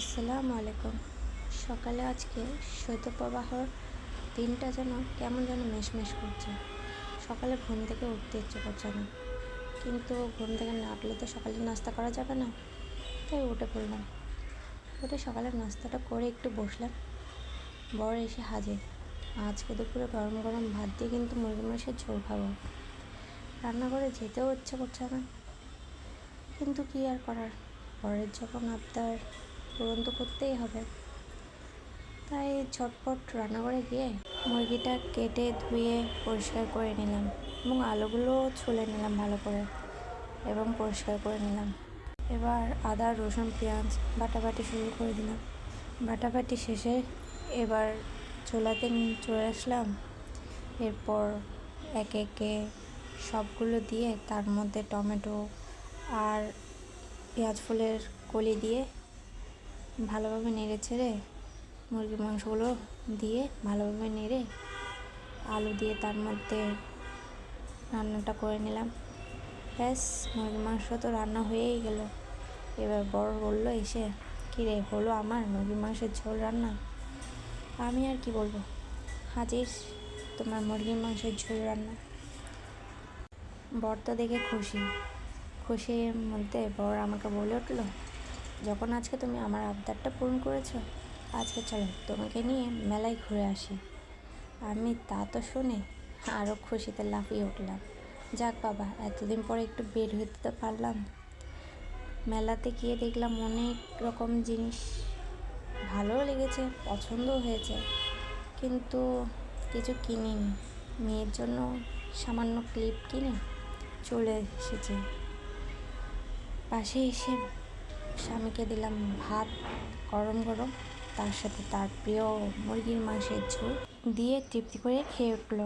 আসসালামু আলাইকুম। সকালে আজকে শৈত্যপ্রবাহর দিনটা যেন কেমন যেন মেশমেশ করছে। সকালে ঘুম থেকে উঠতে ইচ্ছে করছে না। কিন্তু ঘুম থেকে না উঠলে তো সকালে নাস্তা করা যাবে না। তাই উঠে পড়লাম। উঠে সকালের নাস্তাটা করে একটু বসলাম। বর এসে হাজির। আজকে দুপুরে গরম গরম ভাত দিয়ে কিন্তু মুরগি মাংসের ঝোল খাব। রান্নাঘরে যেতেও ইচ্ছে করছে না। কিন্তু কী আর করার? পরের যখন আবদার পূরণ তো করতেই হবে। তাই ঝটপট রান্নাঘরে গিয়ে মুরগিটা কেটে ধুয়ে পরিষ্কার করে নিলাম এবং আলুগুলো ছুলে নিলাম ভালো করে এবং পরিষ্কার করে নিলাম। এবার আদা, রসুন, পেঁয়াজ, বাটাবাটি শুরু করে দিলাম। বাটাবাটি শেষে এবার চুলাতে চলে আসলাম। এরপর একে একে সবগুলো দিয়ে তার মধ্যে টমেটো আর পেঁয়াজ ফুলের কলি দিয়ে ভালোভাবে নেড়ে ছেড়ে মুরগির মাংসগুলো দিয়ে ভালোভাবে নেড়ে আলু দিয়ে তার মধ্যে রান্নাটা করে নিলাম। ব্যাস, মুরগির মাংস তো রান্না হয়েই গেল। এবার বড় বলল, এসে কিরে হলো আমার মুরগির মাংসের ঝোল রান্না? আমি আর কি বলব, হাজির তোমার মুরগির মাংসের ঝোল রান্না। বর তো দেখে খুশি। খুশির মধ্যে বর আমাকে বলে উঠল যখন আজকে তুমি আমার আবদারটা পূরণ করেছ, আজকে চলো তোমাকে নিয়ে মেলায় ঘুরে আসি। আমি তা তো শুনে আরও খুশিতে লাফিয়ে উঠলাম। যাক বাবা, এতদিন পরে একটু বের হতে তো পারলাম। মেলাতে গিয়ে দেখলাম অনেক রকম জিনিস ভালোও লেগেছে, পছন্দও হয়েছে, কিন্তু কিছু কিনিনি। মেয়ের জন্য সামান্য ক্লিপ কিনে চলে এসেছি। পাশে এসে স্বামীকে দিলাম ভাত গরম গরম, তার সাথে তার প্রিয় মুরগির মাংসের ঝোল দিয়ে তৃপ্তি করে খেয়ে উঠল।